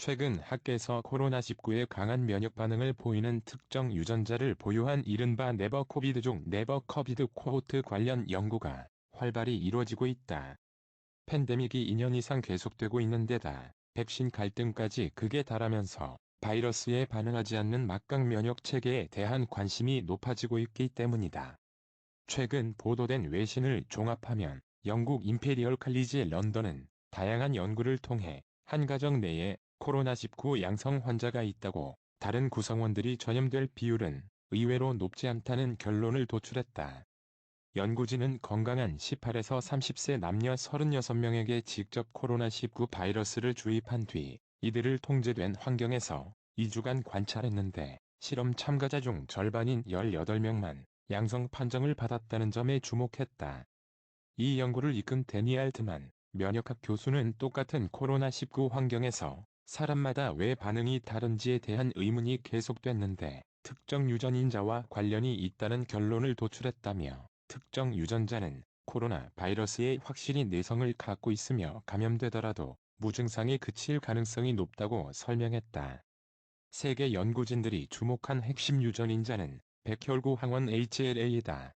최근 학계에서 코로나19에 강한 면역 반응을 보이는 특정 유전자를 보유한 이른바 네버 코비드 중 네버 커비드 코호트 관련 연구가 활발히 이루어지고 있다. 팬데믹이 2년 이상 계속되고 있는 데다 백신 갈등까지 극에 달하면서 바이러스에 반응하지 않는 막강 면역 체계에 대한 관심이 높아지고 있기 때문이다. 최근 보도된 외신을 종합하면 영국 임페리얼 칼리지 런던은 다양한 연구를 통해 한 가정 내에 코로나19 양성 환자가 있다고 다른 구성원들이 전염될 비율은 의외로 높지 않다는 결론을 도출했다. 연구진은 건강한 18에서 30세 남녀 36명에게 직접 코로나19 바이러스를 주입한 뒤 이들을 통제된 환경에서 2주간 관찰했는데 실험 참가자 중 절반인 18명만 양성 판정을 받았다는 점에 주목했다. 이 연구를 이끈 데니 알트만 면역학 교수는 똑같은 코로나19 환경에서 사람마다 왜 반응이 다른지에 대한 의문이 계속됐는데 특정 유전인자와 관련이 있다는 결론을 도출했다며 특정 유전자는 코로나 바이러스에 확실히 내성을 갖고 있으며 감염되더라도 무증상에 그칠 가능성이 높다고 설명했다. 세계 연구진들이 주목한 핵심 유전인자는 백혈구 항원 HLA이다.